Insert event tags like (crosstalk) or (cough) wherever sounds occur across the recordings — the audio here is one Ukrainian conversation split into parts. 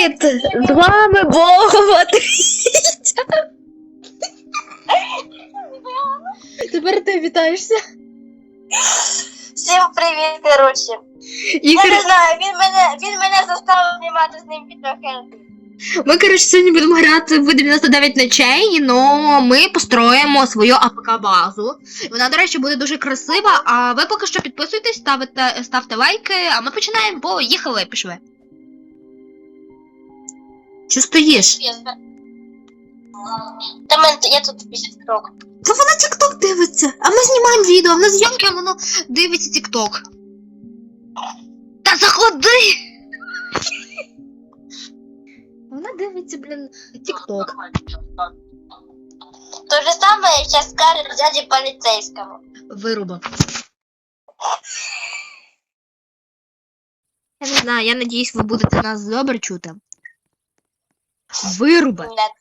Привіт! З вами Богова. Тепер ти вітаєшся. Всім привіт, коротше. І, Я не знаю, він мене, він мене заставив знімати з ним відео. Ми, коротше, сьогодні будемо грати в 99 ночей, але ми построїмо свою АПК-базу. Вона, до речі, буде дуже красива, а ви поки що підписуйтесь, ставите, ставте лайки, а ми починаємо, поїхали, пішли. Що стоїш? Та мен, я тут після крок. Та вона тік-ток дивиться, а ми знімаємо відео, в нас зйомки, а воно дивиться тік-ток. Та заходи! Вона дивиться, блін, тік-ток. То же саме зараз скажуть дяді поліцейському. Вирубав. Я не знаю, я надіюсь, ви будете нас добре чути. Вируби. Нет.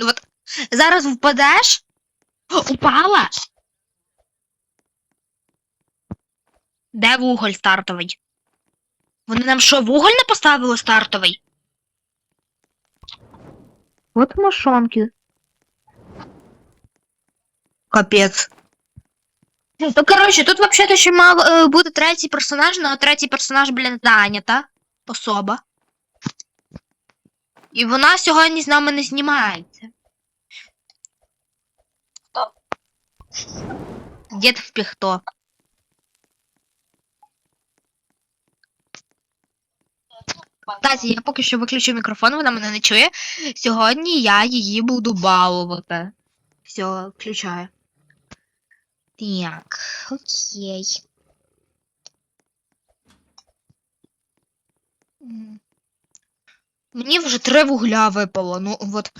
От зараз впадеш. О, Упала. Де вуголь стартовий? Вони нам що, вуголь не поставили стартовий? От мошонки. Капець. Ну, коротше, тут взагалі ще мав е, бути третій персонаж, але третій персонаж, блін, зайнята особа. І вона сьогодні з нами не знімається. Хто? Дід в піхто. Кстати, я поки що виключу мікрофон, вона мене не чує. Сьогодні я її буду балувати. Все, включаю. Так, окей. Мені вже три вугля випало. Ну от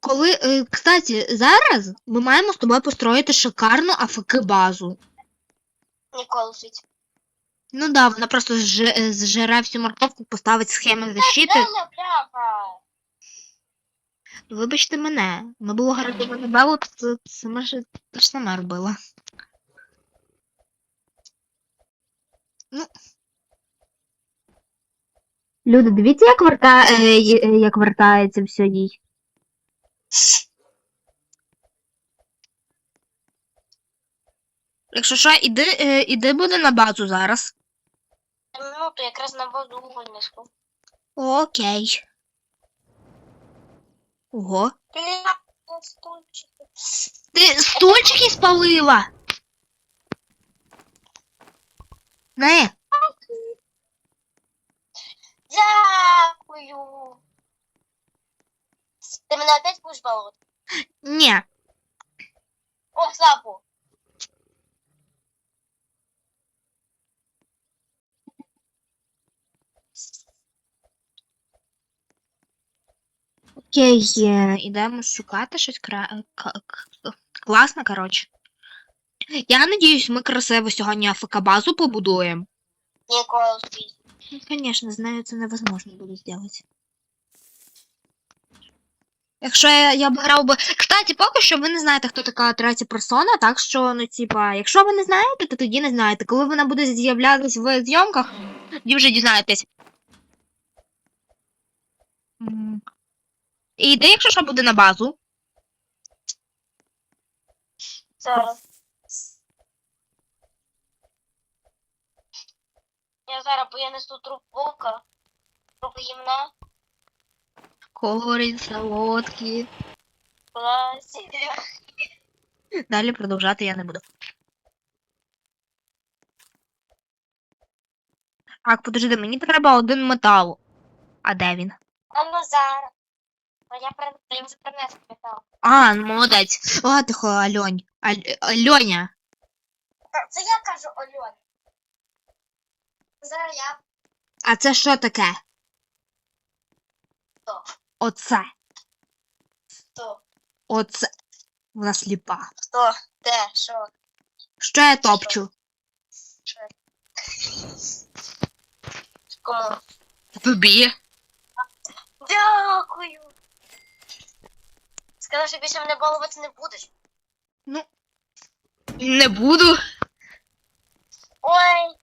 коли. е, Кстати, зараз ми маємо з тобою построїти шикарну АФК-базу. Ніколи жить. Ну да, вона просто зж- е, зжере всю морковку, поставить схеми защити. Вибачте мене, ми було гарантовано то це ми ж те ж саме робила. Ну. Люди, дивіться, як, верта... е, як вертається все їй. Якщо що, іди, е, іди буде на базу зараз. Ну, то якраз на базу несу. Окей. Ого. Ти стульчики спалила? Не. Дякую. Ти мене опять будеш балувати? Ні. О, слабо. Окей, е, ідемо шукати щось кра... к- к- класно, коротше. Я надіюсь, ми красиво сьогодні АФК-базу побудуємо. Ніколи жить. Ну, звісно, з нею це невозможно буде зробити. Якщо я, я б грав би. Кстати, поки що ви не знаєте, хто така третя персона, так що, ну, типа, якщо ви не знаєте, то тоді не знаєте. Коли вона буде з'являтися в зйомках, тоді вже дізнаєтесь. М. І йди, якщо що буде на базу. Зараз. Зараз, бо я несу труп вовка. Труп гімна. Корінь, солодкі. Класі. Далі продовжати я не буду. Так, подожди, мені треба один метал. А де він? А ну зараз. А я при- я принесу метал. А, ну, молодець. О, тихо, Альонь. Аль... Альоня. Це я кажу Альоні. Зараз я А це що таке? хто? Оце. Хто? Оце. Вона сліпа. Хто? Де? Що? Що я топчу? Що? Кому? Тобі. Дякую. Сказав, що більше мене балувати не будеш. Не буду. Ой,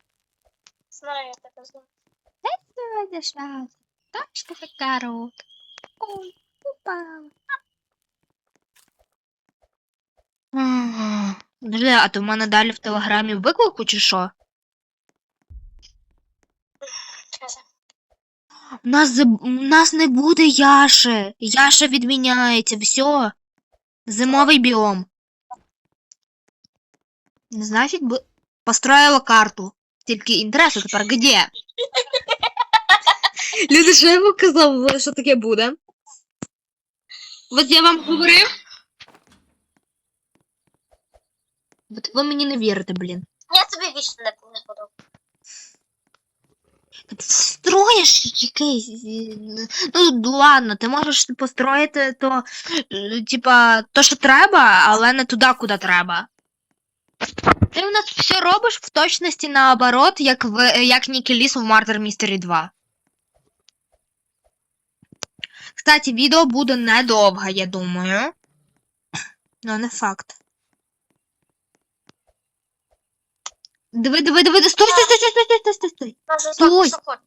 Знаю, я так знаю. Сегодня шанс. Точно как корот. Ой, упала. Подожди, а то в мене далі в телеграмі виклику чи що? У нас, у нас не буде Яши. Яша відміняється, все. Зимовий біом. Значить, построїла карту. Тільки інтересно тепер де? Люди, що я йому казав, що таке буде? От я вам говорив. От ви мені не вірите, блін. Я тобі вічно не, не подобаю. Та ти строїш якийсь. е, Ну, ладно, ти можеш построїти то, е, типа, то, що треба, але не туди, куди треба. Ти у нас все робиш в точності наоборот, як в як Нікеліс в Murder Mystery 2. Кстати, відео буде недовге, я думаю. Ну, не факт. Диви, диви, диви, стой, стой, стой, стой, стой, стой, стой, стой. Стой. Спасибо.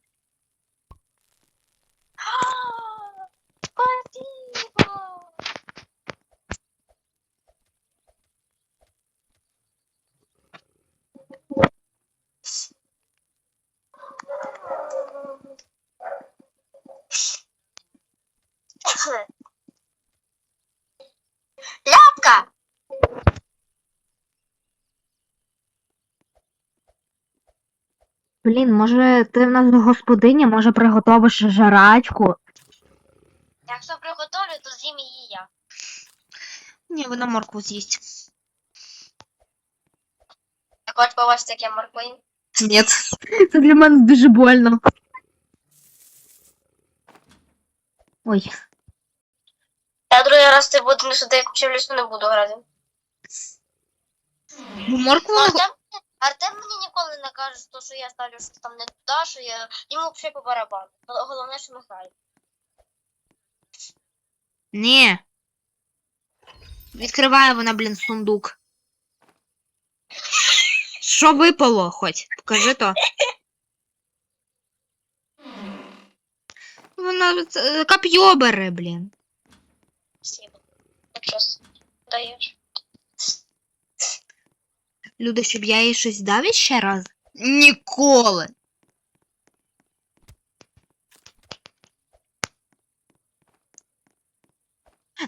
(gasps) Ляпка! Блін, може ти в нас господиня, може приготовиш жарачку? Якщо приготовлю, то з'їм її я. Ні, вона моркву з'їсть. Я хочу побачити, як я морквин. Ні. Це для мене дуже больно. Ой. Я другий раз ти буду не сюди, як в лісу не буду грати. Бо моркву Ну. Артем, Артем мені ніколи не каже, що, що я ставлю щось там не туди, що я йому взагалі по барабану. Головне, що ми граємо. Ні. Відкриває вона, блін, сундук. Що випало хоч? Покажи то. Вона це, коп'є бере, блін. Спасибо. Так що с- даєш? Люди, щоб я їй щось дав ще раз? Ніколи.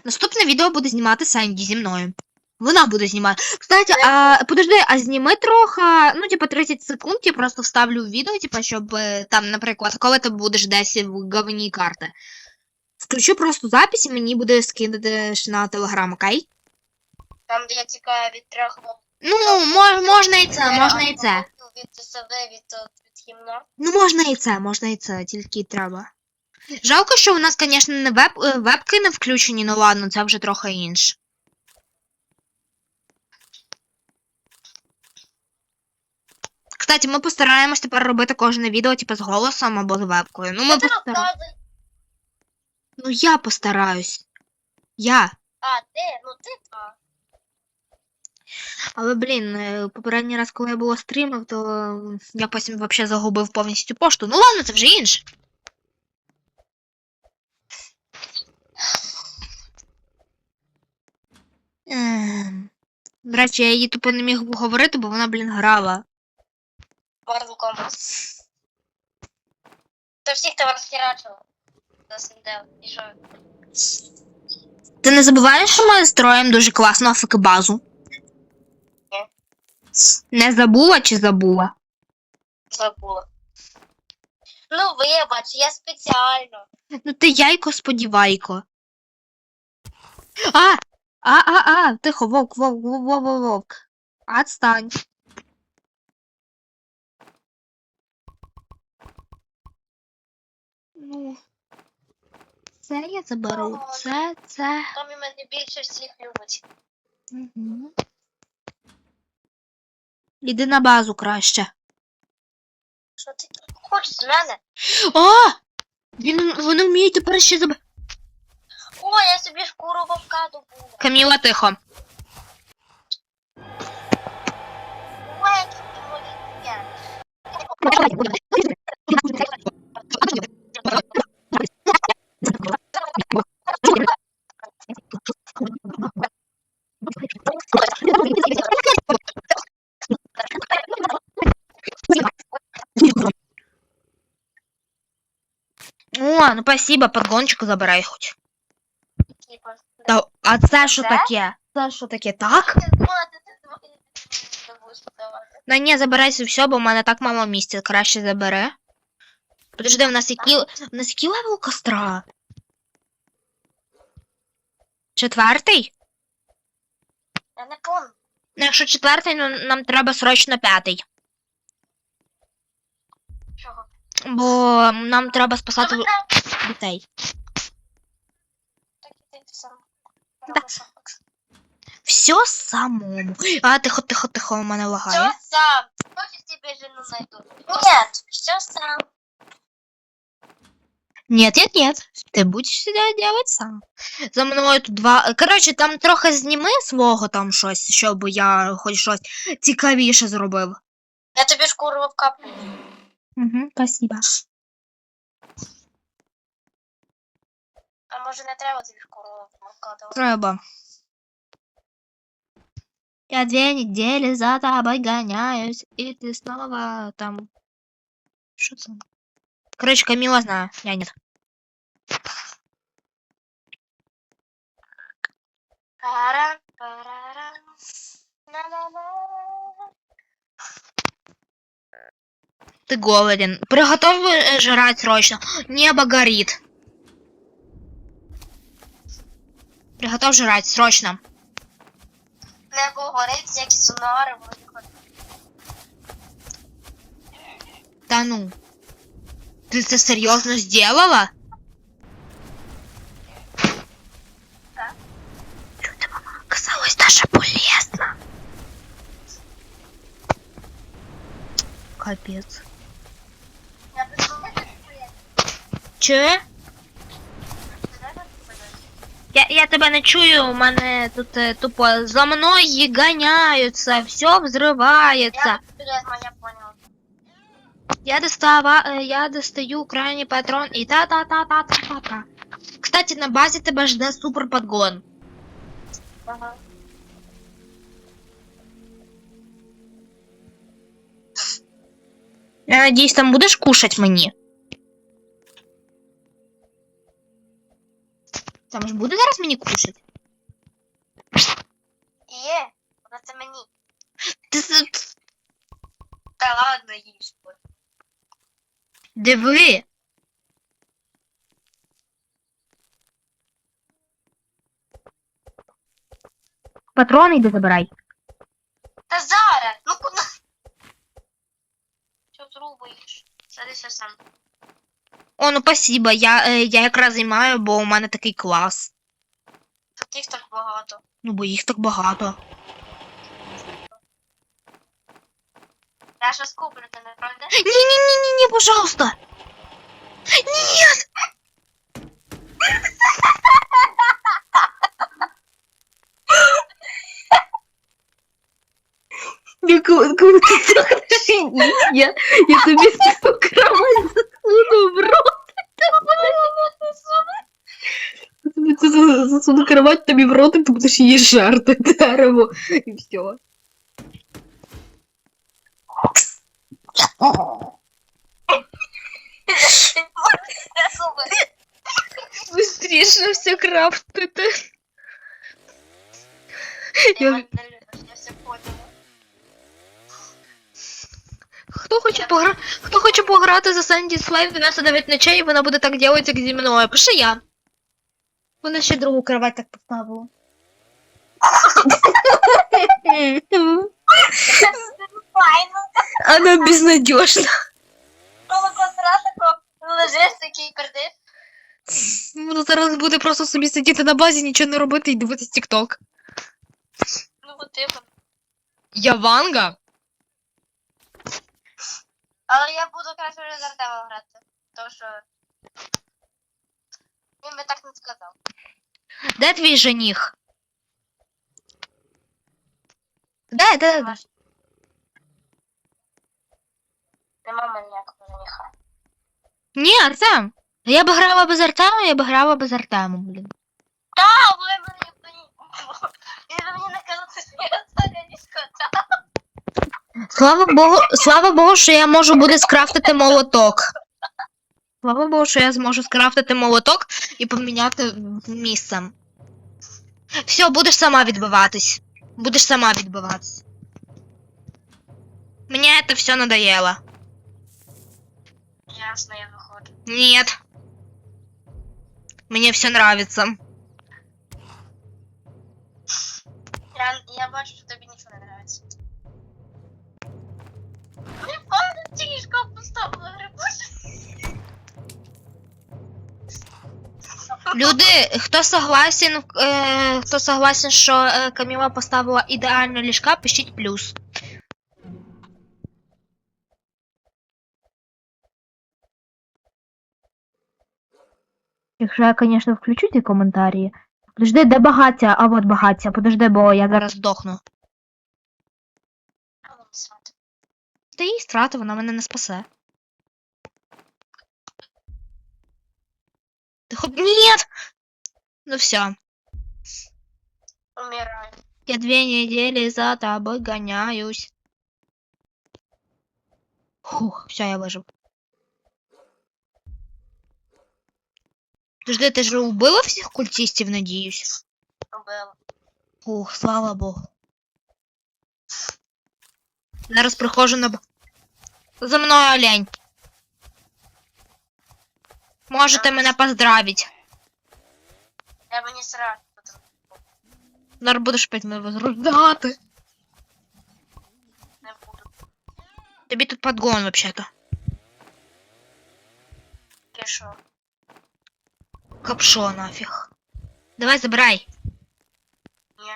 Наступне відео буде знімати Санді зі мною. Вона буде знімати. Кстати, а, подожди, а зніми трохи, ну, типа 30 секунд, я просто вставлю в відео, типа, щоб е, там, наприклад, коли ти будеш десь в говні карти. Включу просто запис і мені буде скидати на телеграм, окей? Там, де я тікаю від трьох. Ну, мож, можна і це, можна і це. Від СВ, від, від гімна. Ну, можна і це, можна і це, тільки треба. Жалко, що у нас, звісно, не веб, е, вебки не включені, ну ладно, це вже трохи інше. Кстати, ми постараємось тепер робити кожне відео, типу, з голосом або з вебкою. Ну, ми постараємось. Ну, я постараюсь. Я. А, ти? Ну ти так. Але, блін, е, попередній раз, коли я була стрімив, то я потім взагалі загубив повністю пошту. Ну ладно, це вже інше. Ем, До речі, я її тупо не міг говорити, бо вона, блін, грала. Mortal Kombat. То всіх тебе розхерачило. І що? Ти не забуваєш, що ми строїмо дуже класну АФК-базу? Ні. Не забула чи забула? Забула. Ну, вибач, я спеціально. Ну ти яйко сподівайко. А! А, а, а! Тихо, вовк, вовк, вовк, вовк, вовк. Отстань. Ну. Це я заберу. Це, це. Томі мене більше всіх любить. Угу. Іди на базу краще. Що ти хочеш з мене? О! Він вони вміють тепер ще заб... О, я собі шкуру вовка добула. Каміла тихо. Ой, який. (laughs) ну спасибо, подгончик забирай. Типа. Та, а це що таке? Це що таке? Так? Да ні, забирайся все, бо в мене так мало місця. Краще забери. Подожди, в нас які. В нас який левел костра? Четвертий? Я не помню. Ну, якщо четвертий, ну нам треба срочно п'ятий. Чого? Бо нам треба спасати Добре, дітей. так сам. Да. Все самому. А, тихо, тихо, тихо, у мене Все сам. Хочешь тебе жену найду? Нет, все сам. Нет, нет, нет. Ти будеш це делать сам. За мною тут два. Коротше, там трохи зніми свого там щось, щоб я хоч щось цікавіше зробив. Я тобі шкуру вкаплю. Угу, спасибо. Може не треба тобі шкуру? Треба. Я две недели за тобой гоняюсь, и ты снова там... Что там? Короче, Камила знаю, я нет. Ты голоден. Приготовь жрать срочно. Небо горит. готов жрать, срочно. Не говорить, як зонари виходить. Та ну. Ты это серьезно сделала? Да. Даже полезно. Капец. Че? Я, я тебе не чую, у мене тут е, тупо за мною ганяються, все взривається. Я серйозно, я поняла. Я достава, е, я достаю крайній патрон і та-та-та-та-та-та-та. Кстати, на базі тебе жде супер подгон. Ага. Я надіюсь, там будеш кушать мені. Там ж буде зараз мені кушать? Є, вона це мені. Ти с- Та ладно, їж. диви. Патрони йди забирай. Ну спасибо, я, е, я якраз займаю, бо у мене такий клас. Таких так багато. Ну, бо їх так багато. Я щас куплю, ти не правда? Не-не-не-не, пожалуйста. Нет. Так я тобі свою кровать засуну в рот. Я тобі це за- засуну кровать тобі в рот, і ти будеш її жарти (laughs) дерево. І все. Супер. Все крафтити. Ти Я-. Хто хоче погра... Хто хоче пограти за Санді Слайв 99 ночей, і вона буде так делать, як зі мною. Пиши я. Вона ще другу кровать так поставила. Она безнадежна. Коло квадрата лежиш такий пердиш. Вона зараз буде просто собі сидіти на базі, нічого не робити і дивитись TikTok. Ну от тихо. Я Ванга? Але я буду краще вже з Артемом грати. Тому що він би так не сказав. Де твій жених? Де, де, де? Нема Нема в мене ніякого жениха. Ні, Артем. Я б грала без Артема, я б грала без Артема, блін. Та, ви мені (laughs) Він мені не казав, що я це не сказав. Слава Богу, слава Богу, що я можу буде скрафтити молоток. Слава Богу, що я зможу скрафтити молоток і поміняти місцем. Все, будеш сама відбиватись. Будеш сама відбиватись. Мені це все надоело. Ясно, я виходжу. Нет. Мне все нравится. Я, я бачу, що тобі нічого не нравиться. Не пам'ятаю, тільки поставила грибу. Люди, хто согласен, е, хто согласен, що е, Каміла поставила ідеально ліжка, пишіть плюс. Якщо я, звісно, включу ті коментарі. Подожди, де багаття? А от багаття. Подожди, бо я зараз здохну. Та їй страти, вона мене не спасе. Хоп... Нет! Ну все. Умираю. Я две недели за тобой гоняюсь. Фух, все, я выжил. Подожди, ты же убила всех культистов, надеюсь? Убила. Фух, слава богу. Зараз приходжу на... За мною олень. Можете мене поздравить. Я мені срати. Зараз будеш опять мене возрождати. Не буду. Тобі тут подгон, вообще-то. Пішов. Капшо нафиг. Давай забирай. Ні.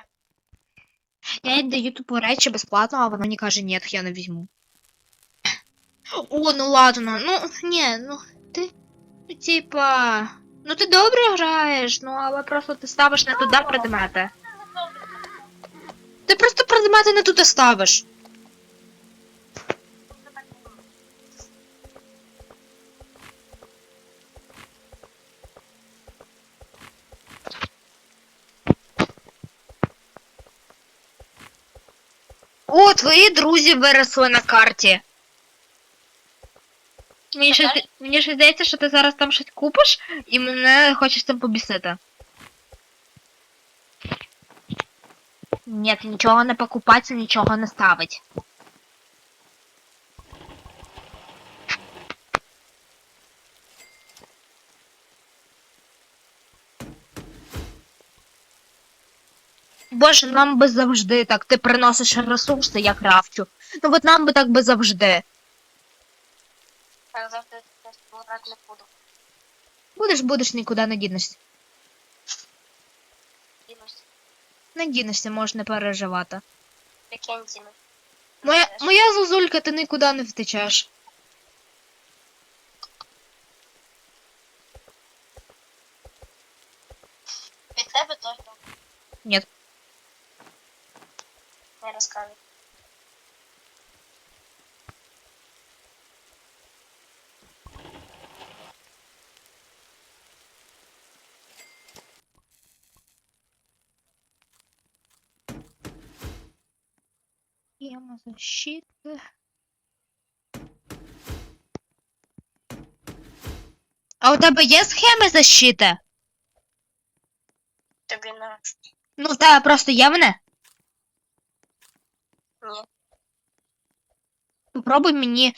Я їй даю тупо речі безплатно, а вона мені каже, нет, я не візьму. О, ну ладно, ну, ні, ну, ти, типа, ну ти добре граєш, ну, але просто ти ставиш не туди предмети. Ти просто предмети не туди ставиш. О, твої друзі виросли на карті. Мені ще, зда- мені ще здається, що ти зараз там щось купиш і мене хочеш цим побісити. Ні, нічого не покупати, нічого не ставить. Боже, нам би завжди так. Ти приносиш ресурси, я крафчу. Ну от нам би так би завжди. Так завжди я грати не буду. Будеш, будеш, нікуди не дінешся. Дінусь. Не дінешся, можеш не переживати. Прикинь, Діну. Моя, моя зозулька, ти нікуди не втечеш. Від тебе точно. Ні. Не розкажу. Тема защиты. А у тебе є схеми защити? Тобі на Ну, в просто є вони? ні. Попробуй мені.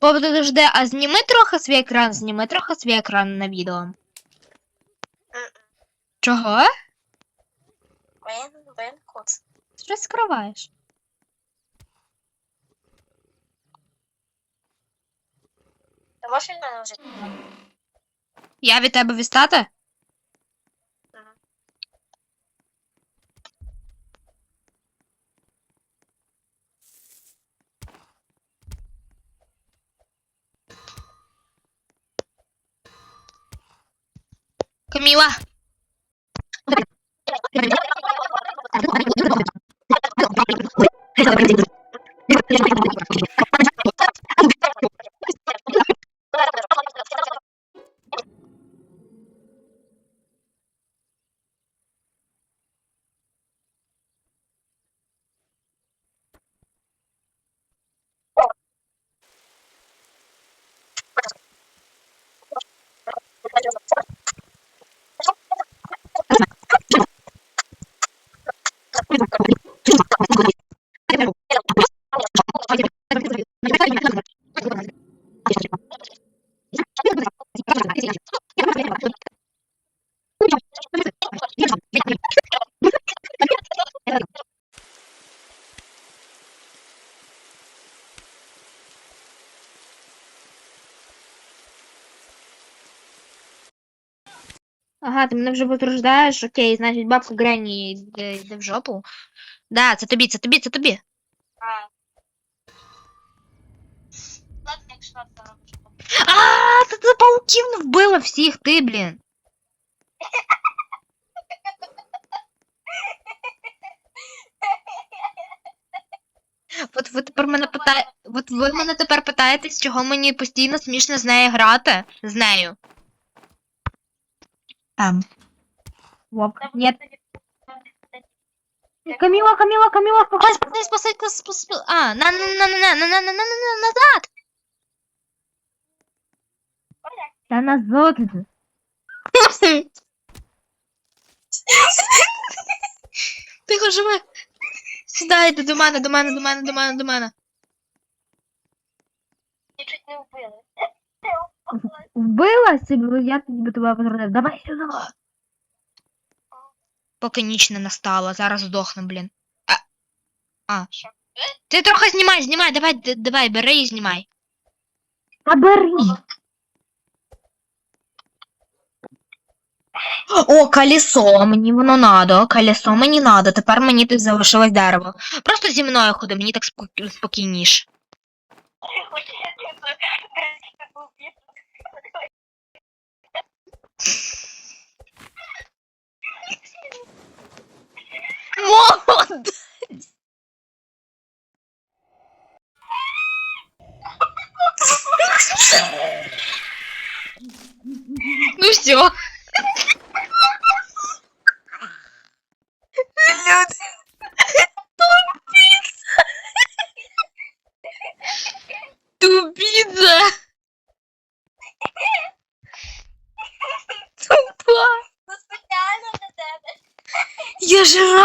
Подожди, а зніми трохи свій екран, зніми трохи свій екран на відео. Чого? Я не хочу. Щось скриваєш. Ти можеш від вже? Я від тебе відстати? Каміла. Thank. Ага, ти мене вже возрождаєш, окей, значить бабка Гренні йде, йде в жопу. Да, це тобі, це тобі, це тобі. А. Це це пауків вбила всіх, ти, блін. От ви тепер мене питає... От ви мене тепер питаєтесь, чого мені постійно смішно з нею грати? З нею. Там. Вовк. Ні. Каміла, Каміла, Каміла, спасай, спасай, спасай, спасай, спасай. А, на, на, на, на, на, на, на, на, на, на, назад. Та назад іди. Тихо. Сідайте до мене, до мене, до мене, до мене, до мене. Я чуть не вбили. Вбила я тоді би тебе возродив. Давай сюди. Поки ніч не настала, зараз здохне, блін. А. А. Ти трохи знімай, знімай, давай, давай, бери і знімай. Та бери. О, колесо, мені воно надо, колесо мені надо, тепер мені тут залишилось дерево. Просто зі мною ходи, мені так спок- спокійніше. Молодець! Ну все.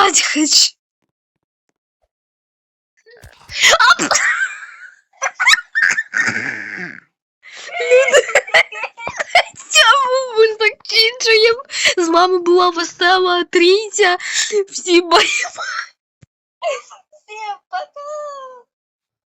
спать хочу. Оп! Цьому так закінчуємо. З вами була весела трійця. Всі боїмо.